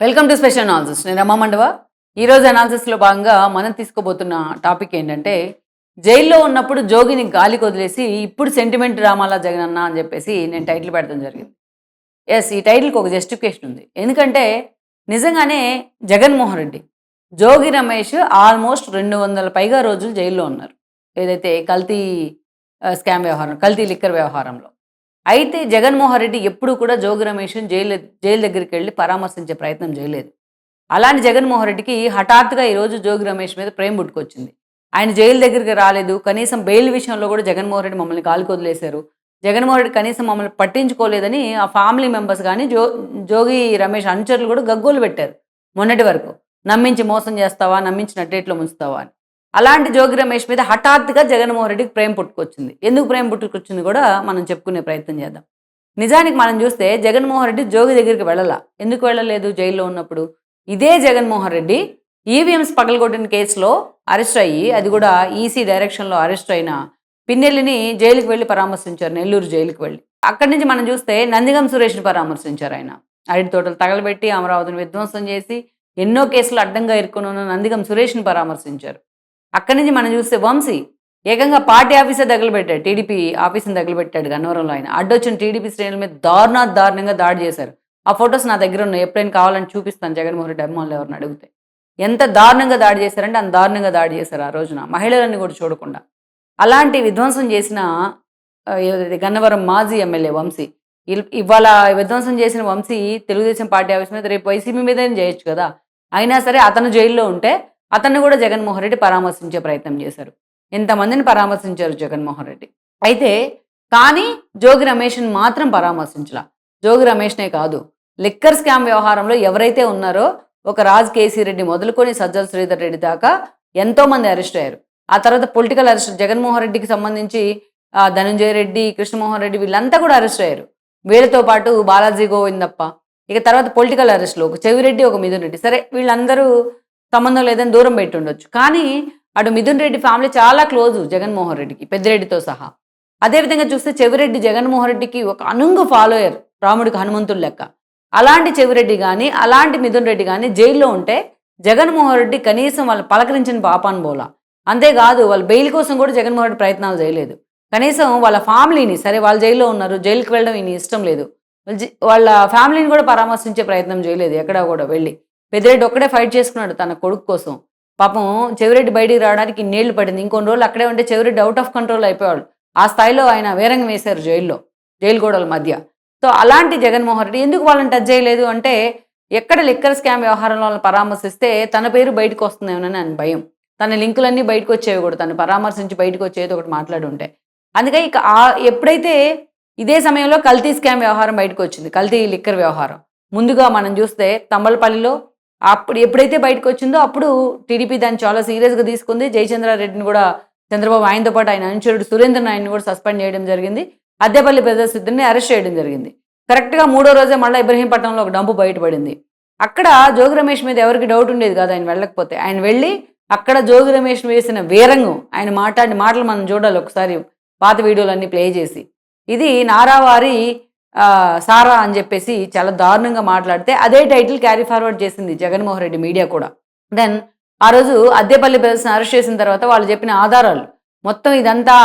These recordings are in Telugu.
వెల్కమ్ టు స్పెషల్ అనాలిసిస్ నేను రమా మండవ. ఈరోజు అనాలిసిస్లో భాగంగా మనం తీసుకోబోతున్న టాపిక్ ఏంటంటే జైల్లో ఉన్నప్పుడు జోగిని గాలికి వదిలేసి ఇప్పుడు సెంటిమెంట్ రామాలా జగనన్న అని చెప్పేసి నేను టైటిల్ పెడతాం జరిగింది. ఎస్ ఈ టైటిల్కి ఒక జస్టిఫికేషన్ ఉంది. ఎందుకంటే నిజంగానే జగన్మోహన్ రెడ్డి జోగి రమేష్ ఆల్మోస్ట్ రెండు వందల పైగా రోజులు జైల్లో ఉన్నారు. ఏదైతే కల్తీ uh, స్కామ్ వ్యవహారం కల్తీ లిక్కర్ వ్యవహారంలో. అయితే జగన్మోహన్ రెడ్డి ఎప్పుడు కూడా జోగి రమేష్ జైలు జైలు దగ్గరికి వెళ్ళి పరామర్శించే ప్రయత్నం చేయలేదు. అలాంటి జగన్మోహన్ రెడ్డికి హఠాత్తుగా ఈరోజు జోగి రమేష్ మీద ప్రేమ పుట్టుకొచ్చింది. ఆయన జైలు దగ్గరికి రాలేదు. కనీసం బెయిల్ విషయంలో కూడా జగన్మోహన్ రెడ్డి మమ్మల్ని కాలుకొదిలేశారు జగన్మోహన్ రెడ్డి కనీసం మమ్మల్ని పట్టించుకోలేదని ఆ ఫ్యామిలీ మెంబర్స్ కానీ జో జోగి రమేష్ అనుచరులు కూడా గగ్గోలు పెట్టారు మొన్నటి వరకు. నమ్మించి మోసం చేస్తావా? నమ్మించి నట్టేట్లో ముంచుతావా అని. అలాంటి జోగి రమేష్ మీద హఠాత్తుగా జగన్మోహన్ రెడ్డికి ప్రేమ పుట్టుకొచ్చింది. ఎందుకు ప్రేమ పుట్టుకొచ్చింది కూడా మనం చెప్పుకునే ప్రయత్నం చేద్దాం. నిజానికి మనం చూస్తే జగన్మోహన్ రెడ్డి జోగి దగ్గరికి వెళ్ళాల. ఎందుకు వెళ్ళలేదు జైల్లో ఉన్నప్పుడు? ఇదే జగన్మోహన్ రెడ్డి ఈవీఎంస్ పగలగొట్టిన కేసులో అరెస్ట్ అయ్యి అది కూడా ఈసీ డైరెక్షన్లో అరెస్ట్ అయిన పిన్నెల్లిని జైలుకి వెళ్ళి పరామర్శించారు నెల్లూరు జైలుకి వెళ్ళి. అక్కడి నుంచి మనం చూస్తే నందిగం సురేష్ని పరామర్శించారు ఆయన. అరటి తోటలు తగలబెట్టి అమరావతిని విధ్వంసం చేసి ఎన్నో కేసులు అడ్డంగా ఇరుక్కున్న నందిగం సురేష్ని పరామర్శించారు. అక్కడి నుంచి మనం చూస్తే వంశీ ఏకంగా పార్టీ ఆఫీసే తగలబెట్టాడు టీడీపీ ఆఫీస్ని తగలబెట్టాడు గన్నవరంలో ఆయన. అడ్డొచ్చిన టీడీపీ శ్రేణుల మీద దారుణా దారుణంగా దాడి చేశారు. ఆ ఫొటోస్ నా దగ్గర ఉన్నాయి ఎప్పుడైనా కావాలని చూపిస్తాను జగన్మోహన్ రెడ్డి అభిమానులు ఎవరిని అడిగితే. ఎంత దారుణంగా దాడి చేశారంటే అంత దారుణంగా దాడి చేశారు ఆ రోజున. మహిళలని కూడా చూడకుండా. అలాంటి విధ్వంసం చేసిన గన్నవరం మాజీ ఎమ్మెల్యే వంశీ ఇవాళ విధ్వంసం చేసిన వంశీ తెలుగుదేశం పార్టీ ఆఫీస్ మీద రేపు వైసీపీ మీదనే చేయొచ్చు కదా. అయినా సరే అతను జైల్లో ఉంటే అతన్ని కూడా జగన్మోహన్ రెడ్డి పరామర్శించే ప్రయత్నం చేశారు. ఎంతమందిని పరామర్శించారు జగన్మోహన్ రెడ్డి. అయితే కానీ జోగి రమేష్ని మాత్రం పరామర్శించలా. జోగి రమేష్నే కాదు. లిక్కర్ స్కామ్ వ్యవహారంలో ఎవరైతే ఉన్నారో ఒక రాజ్ కేసీ రెడ్డి మొదలుకొని సజ్జల శ్రీధర్ రెడ్డి దాకా ఎంతో మంది అరెస్ట్ అయ్యారు. ఆ తర్వాత పొలిటికల్ అరెస్ట్ జగన్మోహన్ రెడ్డికి సంబంధించి ధనంజయ రెడ్డి కృష్ణమోహన్ రెడ్డి వీళ్ళంతా కూడా అరెస్ట్ అయ్యారు. వీళ్ళతో పాటు బాలాజీ గోవిందప్ప. ఇక తర్వాత పొలిటికల్ అరెస్ట్లు ఒక చెవిరెడ్డి ఒక మిథున్ రెడ్డి. సరే వీళ్ళందరూ సంబంధం లేదని దూరం పెట్టి ఉండొచ్చు. కానీ అటు మిథున్ రెడ్డి ఫ్యామిలీ చాలా క్లోజ్ జగన్మోహన్ రెడ్డికి పెద్దిరెడ్డితో సహా. అదేవిధంగా చూస్తే చెవిరెడ్డి జగన్మోహన్ రెడ్డికి ఒక అనుంగు ఫాలోయర్ రాముడికి హనుమంతుడు లెక్క. అలాంటి చెవిరెడ్డి కానీ అలాంటి మిథున్ రెడ్డి కానీ జైల్లో ఉంటే జగన్మోహన్ రెడ్డి కనీసం వాళ్ళు పలకరించిన పాపాన్ బోలా. అంతేకాదు వాళ్ళ బెయిల్ కోసం కూడా జగన్మోహన్ రెడ్డి ప్రయత్నాలు చేయలేదు. కనీసం వాళ్ళ ఫ్యామిలీని సరే వాళ్ళు జైల్లో ఉన్నారు జైలుకి వెళ్ళడం ఈయన ఇష్టం లేదు. వాళ్ళ వాళ్ళ ఫ్యామిలీని కూడా పరామర్శించే ప్రయత్నం చేయలేదు ఎక్కడా కూడా వెళ్ళి. పెద్దిరెడ్డి ఒక్కడే ఫైట్ చేసుకున్నాడు తన కొడుకు కోసం. పాపం చెవిరెడ్డి బయటికి రావడానికి ఇన్నేళ్ళు పడింది. ఇంకొన్ని రోజులు అక్కడే ఉంటే చెవిరెడ్డి అవుట్ ఆఫ్ కంట్రోల్ అయిపోయాడు ఆ స్థాయిలో ఆయన వేరంగం వేశారు జైల్లో జైలు గోడల మధ్య. సో అలాంటి జగన్మోహన్ రెడ్డి ఎందుకు వాళ్ళని టచ్ చేయలేదు అంటే ఎక్కడ లిక్కర్ స్కామ్ వ్యవహారంలో వాళ్ళని పరామర్శిస్తే తన పేరు బయటకు వస్తుందేమోనని ఆయన భయం. తన లింకులన్నీ బయటకు వచ్చేవి కూడా తను పరామర్శించి బయటకు వచ్చేది ఒకటి మాట్లాడి ఉంటే. అందుకే ఇక ఆ- ఎప్పుడైతే ఇదే సమయంలో కల్తీ స్కామ్ వ్యవహారం బయటకు వచ్చింది కల్తీ లిక్కర్ వ్యవహారం. ముందుగా మనం చూస్తే తంబలపల్లిలో అప్పుడు ఎప్పుడైతే బయటకు వచ్చిందో అప్పుడు టీడీపీ దాన్ని చాలా సీరియస్గా తీసుకుంది. జయచంద్రారెడ్డిని కూడా చంద్రబాబు ఆయనతో పాటు ఆయన అనుచరుడు సురేంద్ర నాయన్ని కూడా సస్పెండ్ చేయడం జరిగింది. అద్దెపల్లి ప్రదర్శిద్దని అరెస్ట్ చేయడం జరిగింది. కరెక్ట్గా మూడో రోజే మళ్ళీ ఇబ్రహీంపట్నంలో ఒక డంపు బయటపడింది. అక్కడ జోగి రమేష్ మీద ఎవరికి డౌట్ ఉండేది కాదు ఆయన వెళ్ళకపోతే. ఆయన వెళ్ళి అక్కడ జోగి రమేష్ వేసిన వీరంగం ఆయన మాట్లాడిన మాటలు మనం చూడాలి ఒకసారి పాత వీడియోలన్నీ ప్లే చేసి. ఇది నారావారి సారా అని చెప్పేసి చాలా దారుణంగా మాట్లాడితే అదే టైటిల్ క్యారీ ఫార్వర్డ్ చేసింది జగన్మోహన్ రెడ్డి మీడియా కూడా. దెన్ ఆ రోజు అద్దెపల్లి బ్రదర్స్ని అరెస్ట్ చేసిన తర్వాత వాళ్ళు చెప్పిన ఆధారాలు. మొత్తం ఇదంతా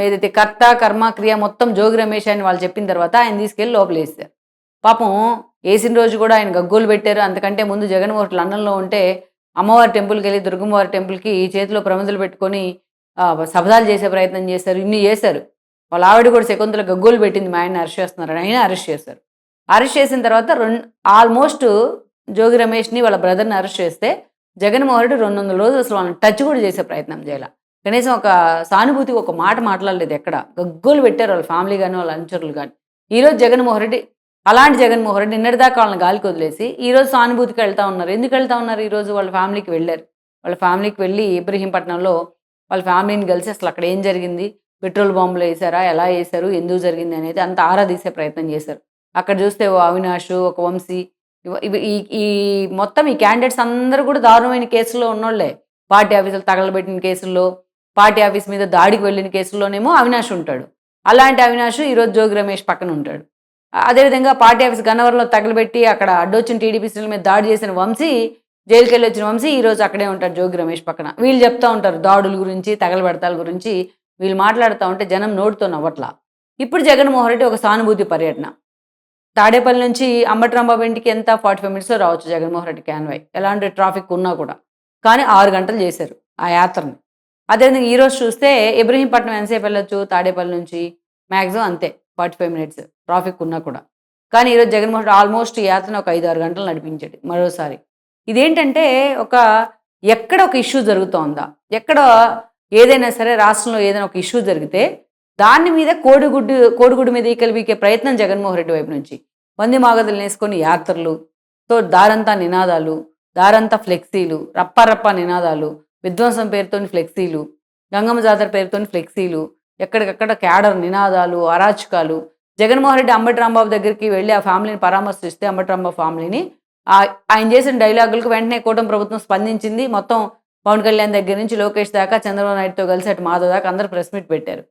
ఏదైతే కర్త కర్మ క్రియ మొత్తం జోగి రమేష్ అని వాళ్ళు చెప్పిన తర్వాత ఆయన తీసుకెళ్ళి లోపలేసారు పాపం వేసిన రోజు కూడా ఆయన గగ్గోలు పెట్టారు. అంతకంటే ముందు జగన్మోహన్ లండన్లో ఉంటే అమ్మవారి టెంపుల్కి వెళ్ళి దుర్గమ్మవారి టెంపుల్కి చేతిలో ప్రమిదలు పెట్టుకొని ఆ, చేసే ప్రయత్నం చేశారు. ఇన్ని చేశారు. వాళ్ళ ఆవిడ కూడా శకుంతల గగ్గోలు పెట్టింది మా ఆయన అరెస్ట్ చేస్తున్నారు ఆయన అరెస్ట్ చేశారు. అరెస్ట్ చేసిన తర్వాత రెండు ఆల్మోస్ట్ జోగి రమేష్ని వాళ్ళ బ్రదర్ని అరెస్ట్ చేస్తే జగన్మోహన్ రెడ్డి రెండు వందల రోజులు అసలు వాళ్ళని టచ్ కూడా చేసే ప్రయత్నం చేయాల. కనీసం ఒక సానుభూతికి ఒక మాట మాట్లాడలేదు ఎక్కడ. గగ్గోలు పెట్టారు వాళ్ళ ఫ్యామిలీ కానీ వాళ్ళ అనుచరులు కానీ ఈరోజు జగన్మోహన్ రెడ్డి అలాంటి జగన్మోహన్ రెడ్డి నిన్నటిదాకా వాళ్ళని గాలికి వదిలేసి ఈరోజు సానుభూతికి వెళ్తా ఉన్నారు. ఎందుకు వెళ్తా ఉన్నారు ఈరోజు వాళ్ళ ఫ్యామిలీకి వెళ్ళారు? వాళ్ళ ఫ్యామిలీకి వెళ్ళి ఇబ్రహీంపట్నంలో వాళ్ళ ఫ్యామిలీని కలిసి అసలు అక్కడ ఏం జరిగింది? పెట్రోల్ బాంబులు వేసారా ఎలా వేశారు? ఎందుకు జరిగింది అనేది అంత ఆరా తీసే ప్రయత్నం చేశారు. అక్కడ చూస్తే ఓ అవినాష్ ఒక వంశీ ఈ ఈ మొత్తం ఈ క్యాండిడేట్స్ అందరూ కూడా దారుణమైన కేసుల్లో ఉన్నోళ్ళే పార్టీ ఆఫీసులు తగలబెట్టిన కేసుల్లో పార్టీ ఆఫీస్ మీద దాడికి వెళ్ళిన కేసుల్లోనేమో అవినాష్ ఉంటాడు. అలాంటి అవినాష్ ఈరోజు జోగి రమేష్ పక్కన ఉంటాడు. అదేవిధంగా పార్టీ ఆఫీస్ గన్నవరంలో తగలబెట్టి అక్కడ అడ్డొచ్చిన టీడీపీ శ్రేణుల మీద దాడి చేసిన వంశీ జైలుకి వెళ్ళి వచ్చిన వంశీ ఈ రోజు అక్కడే ఉంటారు జోగి రమేష్ పక్కన. వీళ్ళు చెప్తా ఉంటారు దాడుల గురించి తగలబెడతాల గురించి. వీళ్ళు మాట్లాడుతూ ఉంటే జనం నోటితో నవ్వట్లా. ఇప్పుడు జగన్మోహన్ రెడ్డి ఒక సానుభూతి పర్యటన. తాడేపల్లి నుంచి అంబట్రాంబాబు ఇంటికి ఎంత ఫార్టీ ఫైవ్ మినిట్స్లో రావచ్చు జగన్మోహన్ రెడ్డి క్యాన్వై ఎలాంటి ట్రాఫిక్ ఉన్నా కూడా. కానీ ఆరు గంటలు చేశారు ఆ యాత్రని. అదేవిధంగా ఈరోజు చూస్తే ఇబ్రహీంపట్నం ఎంతసేపు వెళ్ళొచ్చు? తాడేపల్లి నుంచి మ్యాక్సిమం అంతే ఫార్టీ ఫైవ్ మినిట్స్ ట్రాఫిక్ ఉన్నా కూడా. కానీ ఈరోజు జగన్మోహన్ రెడ్డి ఆల్మోస్ట్ యాత్రను ఒక ఐదు ఆరు గంటలు నడిపించాడు మరోసారి. ఇదేంటంటే ఒక ఎక్కడ ఒక ఇష్యూ జరుగుతోందా? ఎక్కడ ఏదైనా సరే రాష్ట్రంలో ఏదైనా ఒక ఇష్యూ జరిగితే దాని మీద కోడిగుడ్డు కోడిగుడ్డు మీద ఈకలు ప్రయత్నం జగన్మోహన్ రెడ్డి వైపు నుంచి. వంది మాగదులు వేసుకొని యాత్రలు తో దారంతా నినాదాలు దారంతా ఫ్లెక్సీలు రప్పారప్ప నినాదాలు విధ్వంసం పేరుతోని ఫ్లెక్సీలు గంగమ్మ జాతర పేరుతోని ఫ్లెక్సీలు ఎక్కడికక్కడ క్యాడర్ నినాదాలు అరాచకాలు. జగన్మోహన్ రెడ్డి అంబటి రాంబాబు దగ్గరికి వెళ్ళి ఆ ఫ్యామిలీని పరామర్శిస్తే అంబటి రాంబాబు ఫ్యామిలీని ఆ- ఆయన చేసిన డైలాగులకు వెంటనే కూటమి ప్రభుత్వం స్పందించింది. మొత్తం పవన్ కళ్యాణ్ దగ్గర నుంచి లోకేష్ దాకా చంద్రబాబు నాయుడుతో కలిసి అటు మాధవ్ దాకా అందరూ ప్రెస్ మీట్ పెట్టారు.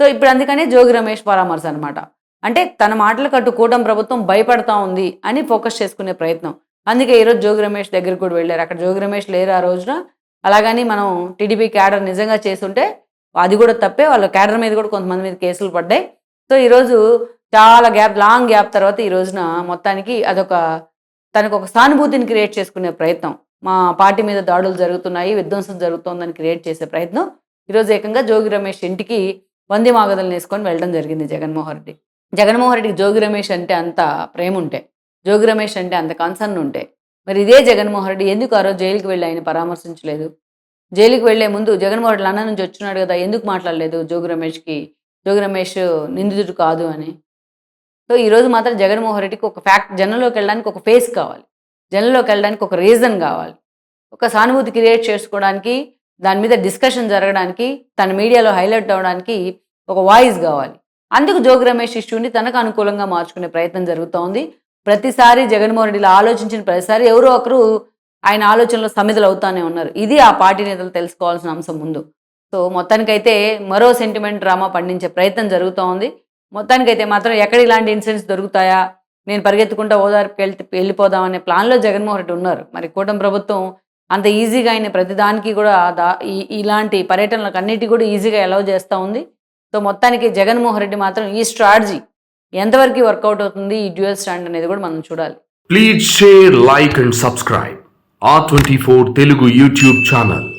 సో ఇప్పుడు అందుకనే జోగి రమేష్ పరామర్శ అనమాట అంటే తన మాటలకు అటు కూటమి ప్రభుత్వం భయపడతా ఉంది అని ఫోకస్ చేసుకునే ప్రయత్నం. అందుకే ఈరోజు జోగి రమేష్ దగ్గరికి కూడా వెళ్ళారు. అక్కడ జోగి రమేష్ లేరు ఆ రోజున. అలాగని మనం టీడీపీ క్యాడర్ నిజంగా చేస్తుంటే అది కూడా తప్పే. వాళ్ళ క్యాడర్ మీద కూడా కొంతమంది మీద కేసులు పడ్డాయి. సో ఈరోజు చాలా గ్యాప్ లాంగ్ గ్యాప్ తర్వాత ఈ రోజున మొత్తానికి అదొక తనకు ఒక సానుభూతిని క్రియేట్ చేసుకునే ప్రయత్నం. మా పార్టీ మీద దాడులు జరుగుతున్నాయి విధ్వంసం జరుగుతోందని క్రియేట్ చేసే ప్రయత్నం. ఈరోజు ఏకంగా జోగి రమేష్ ఇంటికి వంది మాగదలను వేసుకొని వెళ్ళడం జరిగింది జగన్మోహన్ రెడ్డి. జగన్మోహన్ రెడ్డికి జోగి రమేష్ అంటే అంత ప్రేమ ఉంటే జోగి రమేష్ అంటే అంత కన్సర్న్ ఉంటే మరి ఇదే జగన్మోహన్ రెడ్డి ఎందుకు ఆ రోజు జైలుకి వెళ్ళి ఆయన పరామర్శించలేదు? జైలుకి వెళ్ళే ముందు జగన్మోహన్ రెడ్డి లండన్ నుంచి వచ్చినాడు కదా ఎందుకు మాట్లాడలేదు జోగి రమేష్కి? జోగి రమేష్ నిందితుడు కాదు అని. సో ఈరోజు మాత్రం జగన్మోహన్ రెడ్డికి ఒక ఫ్యాక్ట్ జనంలోకి వెళ్ళడానికి ఒక ఫేస్ కావాలి. జనంలోకి వెళ్ళడానికి ఒక రీజన్ కావాలి. ఒక సానుభూతి క్రియేట్ చేసుకోవడానికి దాని మీద డిస్కషన్ జరగడానికి తన మీడియాలో హైలైట్ అవ్వడానికి ఒక వాయిస్ కావాలి. అందుకు జోగి రమేష్ ఇష్యూని తనకు అనుకూలంగా మార్చుకునే ప్రయత్నం జరుగుతూ ఉంది ప్రతిసారి జగన్మోహన్ రెడ్డి ఇలా ఆలోచించిన ప్రతిసారి ఎవరో ఒకరు ఆయన ఆలోచనలో సమిధులు అవుతానే ఉన్నారు. ఇది ఆ పార్టీ నేతలు తెలుసుకోవాల్సిన అంశం ముందు. సో మొత్తానికైతే మరో సెంటిమెంట్ డ్రామా పండించే ప్రయత్నం జరుగుతూ ఉంది మొత్తానికైతే మాత్రం ఎక్కడ ఇలాంటి ఇన్సిడెంట్స్ దొరుకుతాయా? నేను పరిగెత్తుకుంటా ఓదార్పు వెళ్తే వెళ్ళిపోదాం అనే ప్లాన్లో జగన్మోహన్ రెడ్డి ఉన్నారు మరి కూటమి ప్రభుత్వం అంత ఈజీగా ఆయన ప్రతిదానికి కూడా దా ఇలాంటి పర్యటనలకు అన్నిటి కూడా ఈజీగా అలౌ చేస్తూ ఉంది సో మొత్తానికి జగన్మోహన్ రెడ్డి మాత్రం ఈ స్ట్రాటజీ ఎంతవరకు వర్కౌట్ అవుతుంది ఈ డ్యూయల్ స్టాండ్ అనేది కూడా మనం చూడాలి please share like and subscribe and subscribe. R24 Telugu YouTube channel.